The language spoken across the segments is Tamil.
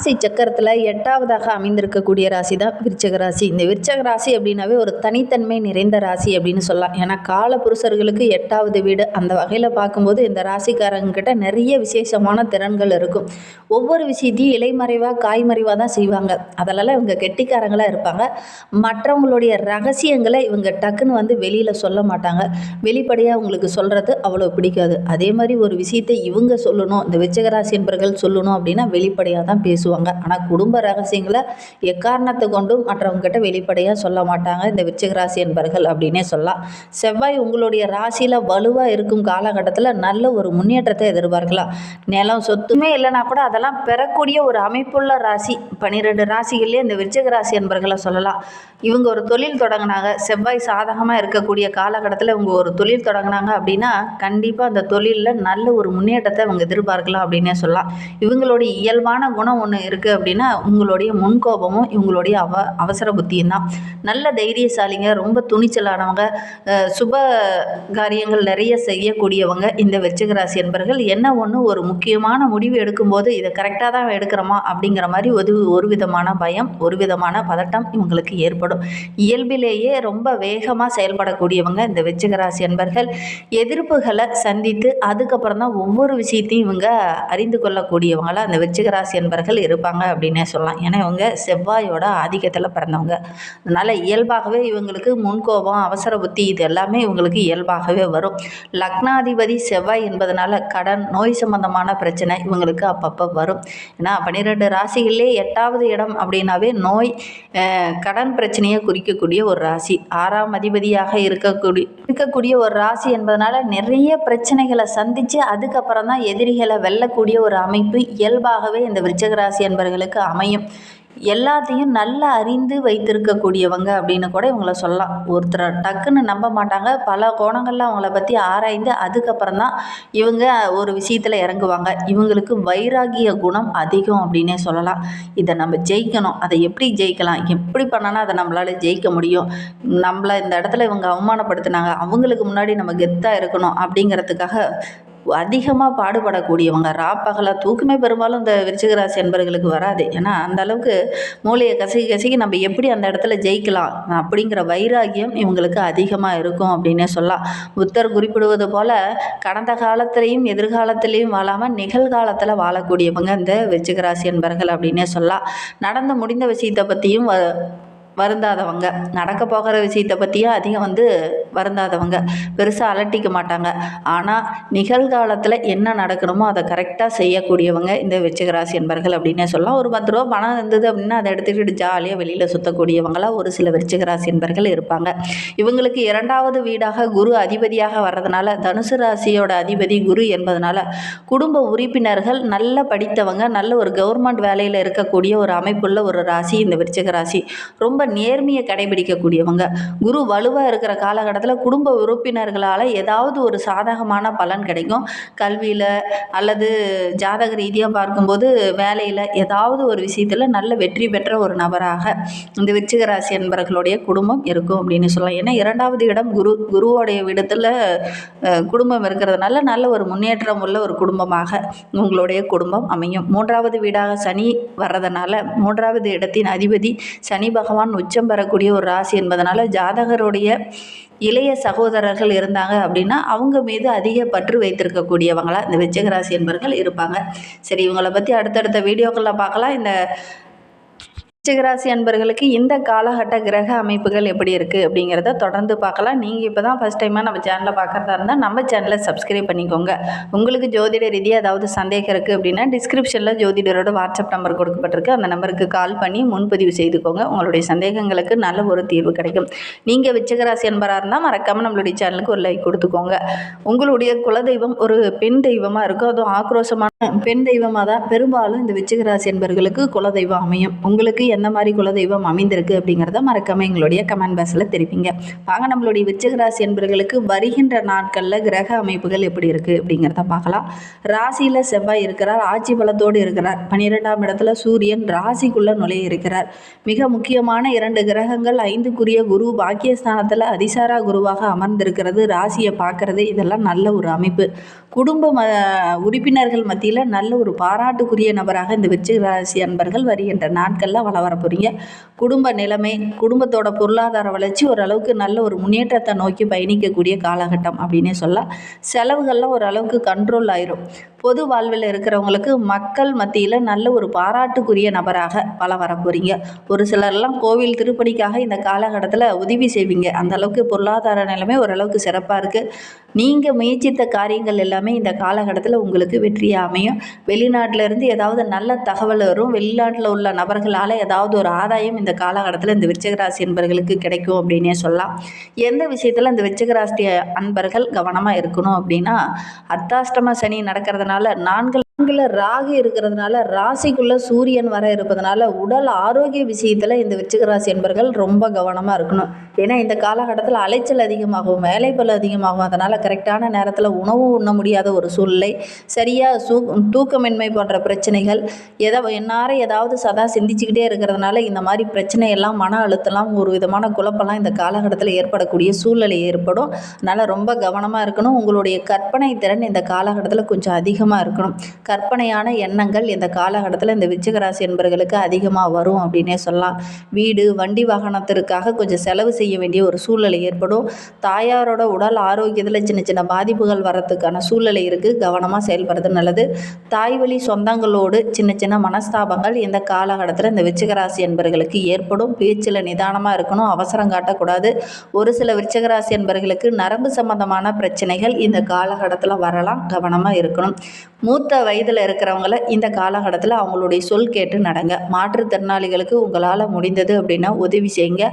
ராசி சக்கரத்தில் எட்டாவதாக அமைந்திருக்கக்கூடிய ராசி தான் விருச்சக ராசி. இந்த விருச்சக ராசி அப்படின்னாவே ஒரு தனித்தன்மை நிறைந்த ராசி அப்படின்னு சொல்லலாம். ஏன்னா கால புருஷர்களுக்கு எட்டாவது வீடு. அந்த வகையில் பார்க்கும்போது இந்த ராசிக்காரங்கிட்ட நிறைய விசேஷமான திறன்கள் இருக்கும். ஒவ்வொரு விஷயத்தையும் இலைமறைவாக காய்மறைவாக தான் செய்வாங்க. அதெல்லாம் இவங்க கெட்டிக்காரங்களாக இருப்பாங்க. மற்றவங்களுடைய ரகசியங்களை இவங்க டக்குன்னு வந்து வெளியில் சொல்ல மாட்டாங்க. வெளிப்படையாக அவங்களுக்கு சொல்கிறது அவ்வளோ பிடிக்காது. அதே மாதிரி ஒரு விஷயத்தை இவங்க சொல்லணும் இந்த விருச்சக ராசி என்பர்கள் சொல்லணும் அப்படின்னா வெளிப்படையாக தான் பேசுவாங்க. ஆனால் குடும்ப ரகசியங்களை எக்காரணத்தை கொண்டும் மற்றவங்ககிட்ட வெளிப்படையாக சொல்ல மாட்டாங்க. இந்த விருச்சிக ராசி என்பர்கள் அப்படின்னே சொல்லலாம். செவ்வாய் உங்களுடைய ராசியில் வலுவாக இருக்கும் காலகட்டத்தில் நல்ல ஒரு முன்னேற்றத்தை எதிர்பார்க்கலாம். நிலம் சொத்துமே இல்லைனா கூட அதெல்லாம் பெறக்கூடிய ஒரு அமைப்புள்ள ராசி. பன்னிரெண்டு ராசிகள்லேயே இந்த விருச்சிக ராசி என்பர்களை சொல்லலாம். இவங்க ஒரு தொழில் தொடங்கினாங்க. செவ்வாய் சாதகமாக இருக்கக்கூடிய காலகட்டத்தில் இவங்க ஒரு தொழில் தொடங்கினாங்க அப்படின்னா கண்டிப்பாக அந்த தொழிலில் நல்ல ஒரு முன்னேற்றத்தை அவங்க எதிர்பார்க்கலாம் அப்படின்னே சொல்லலாம். இவங்களுடைய இயல்பான குணம் ஒன்று இருக்குது அப்படின்னா உங்களுடைய முன்கோபமும் இவங்களுடைய அவ அவசர புத்தியும் தான் நல்ல தைரியசாலிங்க ரொம்ப துணிச்சலானவங்க சுப காரியங்கள் நிறைய செய்யக்கூடியவங்க இந்த வெச்சக ராசி என்பர்கள். என்ன ஒன்று ஒரு முக்கியமான முடிவு எடுக்கும்போது இதை கரெக்டாக தான் எடுக்கிறோமா அப்படிங்கிற மாதிரி ஒரு ஒரு விதமான பயம் ஒரு விதமான பதட்டம் இவங்களுக்கு ஏற்படும். இயல்பிலேயே ரொம்ப வேகமாக செயல்படக்கூடியவங்க இந்த வெச்சக ராசி என்பர்கள். எதிர்ப்புகளை சந்தித்து அதுக்கப்புறம் தான் ஒவ்வொரு விஷயத்தையும் இவங்க அறிந்து கொள்ளக்கூடியவங்களாக அந்த வெச்சக ராசி என்பர்கள் இருப்பாங்க அப்படின்னே சொல்லலாம். ஏன்னா இவங்க செவ்வாயோட ஆதிக்கத்தில் பிறந்தவங்க. அதனால் இயல்பாகவே இவங்களுக்கு முன்கோபம் அவசர புத்தி இது எல்லாமே இவங்களுக்கு இயல்பாகவே வரும். லக்னாதிபதி செவ்வாய் என்பதனால கடன் நோய் சம்பந்தமான பிரச்சனை இவங்களுக்கு அப்பப்போ வரும். ஏன்னா பன்னிரெண்டு ராசிகளிலே எட்டாவது இடம் அப்படின்னாவே நோய் கடன் பிரச்சனையை குறிக்கக்கூடிய ஒரு ராசி. ஆறாம் அதிபதியாக இருக்கக்கூடிய இருக்கக்கூடிய ஒரு ராசி என்பதனால நிறைய பிரச்சனைகளை சந்தித்து அதுக்கப்புறம் தான் எதிரிகளை வெல்லக்கூடிய ஒரு அமைப்பு இயல்பாகவே இந்த விருச்சக ராசி என்பவர்களுக்கு அமையும். எல்லாத்தையும் நல்லா அறிந்து வைத்திருக்கக்கூடியவங்க அப்படின்னு கூட இவங்கள சொல்லலாம். ஒருத்தரை டக்குன்னு நம்ப மாட்டாங்க. பல கோணங்களில் அவங்கள பற்றி ஆராய்ந்து அதுக்கப்புறம் தான் இவங்க ஒரு விஷயத்தில் இறங்குவாங்க. இவங்களுக்கு வைராகிய குணம் அதிகம் அப்படின்னே சொல்லலாம். இதை நம்ம ஜெயிக்கணும். அதை எப்படி ஜெயிக்கலாம்? எப்படி பண்ணனா அதை நம்மளால் ஜெயிக்க முடியும்? நம்மளை இந்த இடத்துல இவங்க அவமானப்படுத்தினாங்க. அவங்களுக்கு முன்னாடி நம்ம கெத்தாக இருக்கணும் அப்படிங்கிறதுக்காக அதிகமாக பாடுபடக்கூடியவங்க. ராப்பகலாக தூக்கமே பெரும்பாலும் இந்த விருச்சிக ராசி என்பர்களுக்கு வராது. ஏன்னா அந்த அளவுக்கு மூளையை கசகி கசகி நம்ம எப்படி அந்த இடத்துல ஜெயிக்கலாம்? அப்படிங்கிற வைராகியம் இவங்களுக்கு அதிகமாக இருக்கும் அப்படின்னே சொல்லலாம். புத்தர் குறிப்பிடுவது போல் கடந்த காலத்திலையும் எதிர்காலத்திலையும் வாழாமல் நிகழ்காலத்தில் வாழக்கூடியவங்க இந்த விருச்சிக ராசி என்பர்கள் அப்படின்னே சொல்லலாம். நடந்து முடிந்த விஷயத்தை பற்றியும் வ வருந்தாதவங்க. நடக்க போகிற விஷயத்தை பற்றியும் அதிகம் வந்து வருந்தாதவங்க. பெருசாக அலட்டிக்க மாட்டாங்க. ஆனால் நிகழ்காலத்தில் என்ன நடக்கணுமோ அதை கரெக்டாக செய்யக்கூடியவங்க இந்த விருச்சிக என்பர்கள் அப்படின்னே சொல்லலாம். ஒரு பத்து ரூபா பணம் இருந்தது அப்படின்னா அதை எடுத்துக்கிட்டு ஜாலியாக வெளியில் சுற்றக்கூடியவங்களாக ஒரு சில விருச்சிக என்பர்கள் இருப்பாங்க. இவங்களுக்கு இரண்டாவது வீடாக குரு அதிபதியாக வர்றதுனால தனுசு ராசியோட அதிபதி குரு என்பதனால குடும்ப உறுப்பினர்கள் நல்ல படித்தவங்க நல்ல ஒரு கவர்மெண்ட் வேலையில் இருக்கக்கூடிய ஒரு அமைப்புள்ள ஒரு ராசி இந்த விருச்சக ராசி ரொம்ப நேர்மையை கடைபிடிக்கக்கூடியவங்க. குரு வலுவாக இருக்கிற காலகட்டத்தில் குடும்ப உறுப்பினர்களால் ஏதாவது ஒரு சாதகமான பலன் கிடைக்கும். கல்வியில் அல்லது ஜாதக ரீதியாக பார்க்கும்போது வேலையில் ஏதாவது ஒரு விஷயத்தில் நல்ல வெற்றி பெற்ற ஒரு நபராக இந்த விருச்சிக ராசி என்பவர்களுடைய குடும்பம் இருக்கும் அப்படின்னு சொல்லலாம். ஏன்னா இரண்டாவது இடம் குரு குருவோடைய விடத்தில் குடும்பம் இருக்கிறதுனால நல்ல ஒரு முன்னேற்றம் உள்ள ஒரு குடும்பமாக உங்களுடைய குடும்பம் அமையும். மூன்றாவது வீடாக சனி வர்றதுனால மூன்றாவது இடத்தின் அதிபதி சனி பகவான் உச்சம் பெறக்கூடிய ஒரு ராசி என்பதனால ஜாதகருடைய இளைய சகோதரர்கள் இருந்தாங்க அப்படின்னா அவங்க மீது அதிக பற்று வைத்திருக்கக்கூடியவங்களாக இந்த விருச்சிக என்பவர்கள் இருப்பாங்க. சரி இவங்களை பற்றி அடுத்தடுத்த வீடியோக்களில் பார்க்கலாம். இந்த விருச்சிகராசி அன்பர்களுக்கு இந்த காலகட்ட கிரக அமைப்புகள் எப்படி இருக்குது அப்படிங்கிறத தொடர்ந்து பார்க்கலாம். நீங்கள் இப்போ தான் ஃபஸ்ட் டைமாக நம்ம சேனலை பார்க்குறதா இருந்தால் நம்ம சேனலை சப்ஸ்கிரைப் பண்ணிக்கோங்க. உங்களுக்கு ஜோதிட ரீதியாக ஏதாவது சந்தேகம் இருக்குது அப்படின்னா டிஸ்கிரிப்ஷனில் ஜோதிடரோட வாட்ஸ்அப் நம்பர் கொடுக்கப்பட்டிருக்கு. அந்த நம்பருக்கு கால் பண்ணி முன்பதிவு செய்துக்கோங்க. உங்களுடைய சந்தேகங்களுக்கு நல்ல ஒரு தீர்வு கிடைக்கும். நீங்கள் விருச்சிகராசி அன்பராக இருந்தால் மறக்காமல் நம்மளுடைய சேனலுக்கு ஒரு லைக் கொடுத்துக்கோங்க. உங்களுடைய குலதெய்வம் ஒரு பெண் தெய்வமாக இருக்கும் அதுவும் ஆக்ரோஷமான பெண் தெய்வமாக தான் பெரும்பாலும் இந்த விருச்சிகராசி அன்பர்களுக்கு குலதெய்வம் அமையும். உங்களுக்கு எந்த மாதிரி குலதெய்வம் அமைந்திருக்கு அப்படிங்கிறத மறக்காமல் எங்களுடைய கமெண்ட் பாக்ஸில் தெரிவிங்க. வாங்க நம்மளுடைய விச்சகராசி என்பர்களுக்கு வருகின்ற நாட்களில் கிரக அமைப்புகள் எப்படி இருக்குது அப்படிங்கிறத பார்க்கலாம். ராசியில் செவ்வாய் இருக்கிறார் ஆட்சி பலத்தோடு இருக்கிறார். பன்னிரெண்டாம் இடத்துல சூரியன் ராசிக்குள்ளே நுழைய இருக்கிறார். மிக முக்கியமான இரண்டு கிரகங்கள் ஐந்துக்குரிய குரு பாக்கியஸ்தானத்தில் அதிசாரா குருவாக அமர்ந்திருக்கிறது. ராசியை பார்க்கறது இதெல்லாம் நல்ல ஒரு அமைப்பு. குடும்ப ம உறுப்பினர்கள் மத்தியில் நல்ல ஒரு பாராட்டுக்குரிய நபராக இந்த விருச்சிக ராசி அன்பர்கள் வருகின்ற நாட்களில் வள வர போகிறீங்க குடும்ப நிலைமை குடும்பத்தோட பொருளாதார வளர்ச்சி ஓரளவுக்கு நல்ல ஒரு முன்னேற்றத்தை நோக்கி பயணிக்கக்கூடிய காலகட்டம் அப்படின்னே சொல்லலாம். செலவுகள்லாம் ஓரளவுக்கு கண்ட்ரோல் ஆயிரும். பொது வாழ்வில் இருக்கிறவங்களுக்கு மக்கள் மத்தியில் நல்ல ஒரு பாராட்டுக்குரிய நபராக பல வர போகிறீங்க ஒரு சிலர்லாம் கோவில் திருப்பணிக்காக இந்த காலகட்டத்தில் உதவி செய்வீங்க. அந்த அளவுக்கு பொருளாதார நிலைமை ஓரளவுக்கு சிறப்பாக இருக்குது நீங்கள் முயற்சித்த காரியங்கள் எல்லாமே இந்த காலகட்டத்தில் உங்களுக்கு வெற்றியாக அமையும். வெளிநாட்டிலேருந்து ஏதாவது நல்ல தகவல் வரும். வெளிநாட்டில் உள்ள நபர்களால் ஏதாவது ஒரு ஆதாயம் இந்த காலகட்டத்தில் இந்த விருச்சகராசி என்பர்களுக்கு கிடைக்கும் அப்படின்னே சொல்லலாம். எந்த விஷயத்தில் இந்த விருச்சகராசி அன்பர்கள் கவனமாக இருக்கணும் அப்படின்னா அர்த்தாஷ்டம சனி நடக்கிறதுனால நான்கு நான்கில் ராகு இருக்கிறதுனால ராசிக்குள்ளே சூரியன் வர இருப்பதனால உடல் ஆரோக்கிய விஷயத்தில் இந்த விருச்சிக ராசி என்பர்கள் ரொம்ப கவனமாக இருக்கணும். ஏன்னா இந்த காலகட்டத்தில் அலைச்சல் அதிகமாகும் வேலைப்பளு அதிகமாகும். அதனால் கரெக்டான நேரத்தில் உணவு உண்ண முடியாத ஒரு சூழ்நிலை சரியாக சூ தூக்கமின்மை போன்ற பிரச்சனைகள் எதை என்னார ஏதாவது சதா சிந்திச்சுக்கிட்டே இருக்கிறதுனால இந்த மாதிரி பிரச்சனை எல்லாம் மன அழுத்தம்லாம் ஒரு விதமான குழப்பம்லாம் இந்த காலகட்டத்தில் ஏற்படக்கூடிய சூழ்நிலை ஏற்படும். அதனால் ரொம்ப கவனமாக இருக்கணும். உங்களுடைய கற்பனை திறன் இந்த காலகட்டத்தில் கொஞ்சம் அதிகமாக இருக்கணும். கற்பனையான எண்ணங்கள் இந்த காலகட்டத்தில் இந்த விருச்சிகராசி என்பவர்களுக்கு அதிகமாக வரும் அப்படின்னே சொல்லலாம். வீடு வண்டி வாகனத்திற்காக கொஞ்சம் செலவு செய்ய வேண்டிய ஒரு சூழ்நிலை ஏற்படும். தாயாரோட உடல் ஆரோக்கியத்தில் சின்ன சின்ன பாதிப்புகள் வர்றதுக்கான சூழ்நிலை இருக்குது கவனமாக செயல்படுறது நல்லது. தாய் வழி சொந்தங்களோடு சின்ன சின்ன மனஸ்தாபங்கள் இந்த காலகட்டத்தில் இந்த விருச்சிகராசி என்பர்களுக்கு ஏற்படும். பேச்சில் நிதானமாக இருக்கணும் அவசரம் காட்டக்கூடாது. ஒரு சில விருச்சிகராசி என்பர்களுக்கு நரம்பு சம்பந்தமான பிரச்சனைகள் இந்த காலகட்டத்தில் வரலாம். கவனமாக இருக்கணும். மூத்த வயதில் இருக்கிறவங்கள இந்த காலகட்டத்தில் அவங்களுடைய சொல் கேட்டு நடங்க. மாற்றுத்திறனாளிகளுக்கு உங்களால் முடிந்தது அப்படின்னா உதவி செய்யுங்க.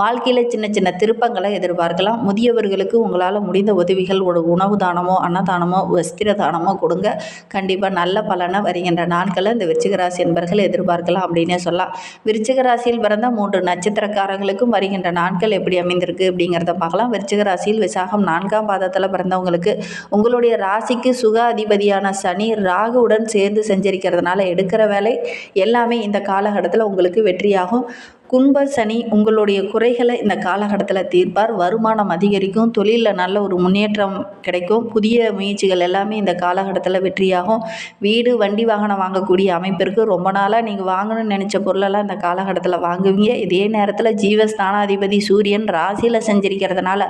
வாழ்க்கையில் சின்ன சின்ன திருப்பங்களை எதிர்பார்க்கலாம். முதியவர்களுக்கு உங்களால் முடிந்த உதவிகள் ஒரு உணவு தானமோ அன்னதானமோ வஸ்திர தானமோ கொடுங்க. கண்டிப்பாக நல்ல பலனை வருகின்ற நாட்களில் இந்த விருச்சிகராசி என்பர்கள் எதிர்பார்க்கலாம் அப்படின்னே சொல்லலாம். விருச்சிகராசியில் பிறந்த மூன்று நட்சத்திரக்காரர்களுக்கும் வருகின்ற நாட்கள் எப்படி அமைந்திருக்கு அப்படிங்கிறத பார்க்கலாம். விருச்சிகராசியில் விசாகம் நான்காம் பாதத்தில் பிறந்தவங்களுக்கு உங்களுடைய ராசிக்கு சுக அதிபதியான சனி ராகுவுடன் சேர்ந்து செஞ்சிருக்கிறதுனால எடுக்கிற வேலை எல்லாமே இந்த காலகட்டத்தில் உங்களுக்கு வெற்றியாகும். கும்ப சனி உங்களுடைய குறைகளை இந்த காலகட்டத்தில் தீர்ப்பார். வருமானம் அதிகரிக்கும். தொழிலில் நல்ல ஒரு முன்னேற்றம் கிடைக்கும். புதிய முயற்சிகள் எல்லாமே இந்த காலகட்டத்தில் வெற்றியாகும். வீடு வண்டி வாகனம் வாங்கக்கூடிய அமைப்பிற்கு ரொம்ப நாளாக நீங்கள் வாங்கணும்னு நினச்ச பொருளெல்லாம் இந்த காலகட்டத்தில் வாங்குவீங்க. இதே நேரத்தில் ஜீவஸ்தானாதிபதி சூரியன் ராசியில் செஞ்சிருக்கிறதுனால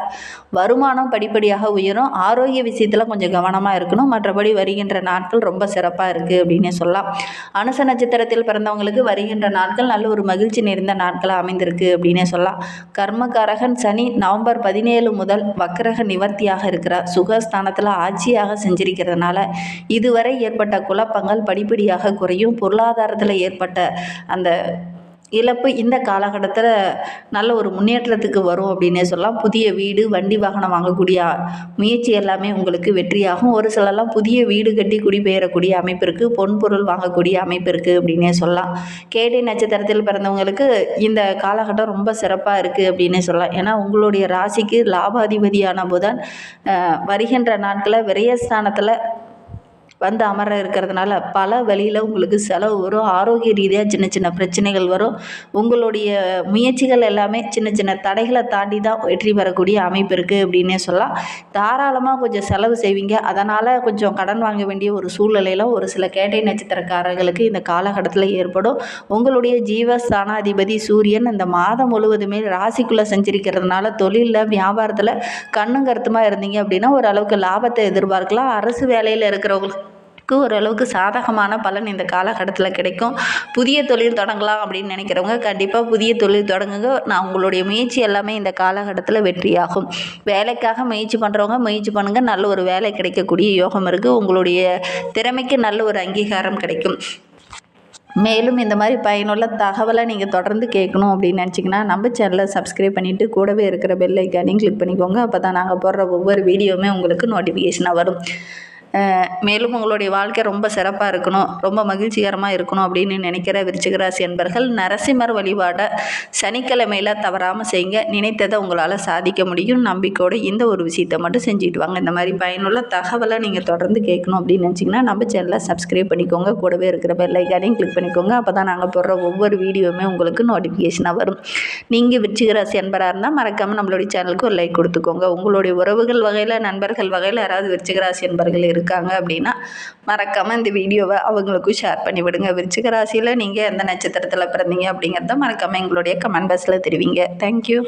வருமானம் படிப்படியாக உயரும். ஆரோக்கிய விஷயத்தில் கொஞ்சம் கவனமாக இருக்கணும். மற்றபடி வருகின்ற நாட்கள் ரொம்ப சிறப்பாக இருக்குது அப்படின்னே சொல்லலாம். அனுச நட்சத்திரத்தில் பிறந்தவங்களுக்கு வருகின்ற நாட்கள் நல்ல ஒரு மகிழ்ச்சி நிறைந்த நாட்கள். நாட்களாக அமைந்திருக்கு அப்படின்னே சொல்லலாம். கர்மகாரகன் சனி நவம்பர் பதினேழு முதல் வக்கரக நிவர்த்தியாக இருக்கிறார். சுகஸ்தானத்தில் ஆட்சியாக செஞ்சிருக்கிறதுனால இதுவரை ஏற்பட்ட குழப்பங்கள் படிப்படியாக குறையும். பொருளாதாரத்தில் ஏற்பட்ட அந்த இழப்பு இந்த காலகட்டத்தில் நல்ல ஒரு முன்னேற்றத்துக்கு வரும் அப்படின்னே சொல்லலாம். புதிய வீடு வண்டி வாகனம் வாங்கக்கூடிய முயற்சி எல்லாமே உங்களுக்கு வெற்றியாகும். ஒரு சிலர்லாம் புதிய வீடு கட்டி குடிபெயரக்கூடிய அமைப்பு இருக்குது பொன் பொருள் வாங்கக்கூடிய அமைப்பு இருக்குது அப்படின்னே சொல்லலாம். கேடி நட்சத்திரத்தில் பிறந்தவங்களுக்கு இந்த காலகட்டம் ரொம்ப சிறப்பாக இருக்குது அப்படின்னே சொல்லலாம். ஏன்னா உங்களுடைய ராசிக்கு லாபாதிபதியான புதன் வருகின்ற நாட்களில் விரயஸ்தானத்தில் வந்து அமர இருக்கிறதுனால பல வழியில் உங்களுக்கு செலவு வரும். ஆரோக்கிய ரீதியாக சின்ன சின்ன பிரச்சனைகள் வரும். உங்களுடைய முயற்சிகள் எல்லாமே சின்ன சின்ன தடைகளை தாண்டி தான் வெற்றி பெறக்கூடிய அமைப்பு இருக்குது அப்படின்னே சொல்லலாம். தாராளமாக கொஞ்சம் செலவு செய்வீங்க. அதனால் கொஞ்சம் கடன் வாங்க வேண்டிய ஒரு சூழ்நிலையில் ஒரு சில கேட்டை நட்சத்திரக்காரர்களுக்கு இந்த காலகட்டத்தில் ஏற்படும். உங்களுடைய ஜீவஸ்தானாதிபதி சூரியன் இந்த மாதம் முழுவதுமே ராசிக்குள்ளே செஞ்சிருக்கிறதுனால தொழிலில் வியாபாரத்தில் கண்ணும் கருத்துமாக இருந்தீங்க அப்படின்னா ஓரளவுக்கு லாபத்தை எதிர்பார்க்கலாம். அரசு வேலையில் இருக்கிறவங்களுக்கு க்கு ஓரளவுக்கு சாதகமான பலன் இந்த காலகட்டத்தில் கிடைக்கும். புதிய தொழில் தொடங்கலாம் அப்படின்னு நினைக்கிறவங்க கண்டிப்பாக புதிய தொழில் தொடங்குங்க. நான் உங்களுடைய முயற்சி எல்லாமே இந்த காலகட்டத்தில் வெற்றியாகும். வேலைக்காக முயற்சி பண்ணுறவங்க முயற்சி பண்ணுங்கள் நல்ல ஒரு வேலை கிடைக்கக்கூடிய யோகம் இருக்குது உங்களுடைய திறமைக்கு நல்ல ஒரு அங்கீகாரம் கிடைக்கும். மேலும் இந்த மாதிரி பயனுள்ள தகவலை நீங்கள் தொடர்ந்து கேட்கணும் அப்படின்னு நினச்சிங்கன்னா நம்ம சேனலை சப்ஸ்கிரைப் பண்ணிவிட்டு கூடவே இருக்கிற பெல் ஐக்கானையும் கிளிக் பண்ணிக்கோங்க. அப்போ தான் நாங்கள் போடுற ஒவ்வொரு வீடியோவுமே உங்களுக்கு நோட்டிஃபிகேஷனாக வரும். மேலும் உங்களுடைய வாழ்க்கை ரொம்ப சிறப்பாக இருக்கணும். ரொம்ப மகிழ்ச்சிகரமாக இருக்கணும் அப்படின்னு நினைக்கிற விருச்சிகராசி என்பர்கள் நரசிம்மர் வழிபாடை சனிக்கிழமையில் தவறாமல் செய்யுங்க நினைத்ததை உங்களால் சாதிக்க முடியும். நம்பிக்கையோடு இந்த ஒரு விஷயத்தை மட்டும் செஞ்சுட்டு வாங்க. இந்த மாதிரி பயனுள்ள தகவலை நீங்கள் தொடர்ந்து கேட்கணும் அப்படின்னு நினச்சிங்கன்னா நம்ம சேனலை சப்ஸ்கிரைப் பண்ணிக்கோங்க. கூடவே இருக்கிற பெல்லைக்கானையும் கிளிக் பண்ணிக்கோங்க. அப்போ தான் நாங்கள் போடுற ஒவ்வொரு வீடியோவுமே உங்களுக்கு நோட்டிஃபிகேஷனாக வரும். நீங்கள் விருச்சிகராசி என்பராக இருந்தால் மறக்காமல் நம்மளுடைய சேனலுக்கு ஒரு லைக் கொடுத்துக்கோங்க. உங்களுடைய உறவுகள் வகையில் நண்பர்கள் வகையில் யாராவது விருச்சிகராசி என்பர்கள் இருக்கு இருக்காங்க அப்படின்னா மறக்காமல் இந்த வீடியோவை அவங்களுக்கும் ஷேர் பண்ணி விடுங்க. விருச்சிக ராசியில் நீங்கள் எந்த நட்சத்திரத்தில் பிறந்தீங்க அப்படிங்கிறத மறக்காமல் எங்களுடைய கமெண்ட் பாக்ஸில் தெரிவிங்க. தேங்க்யூ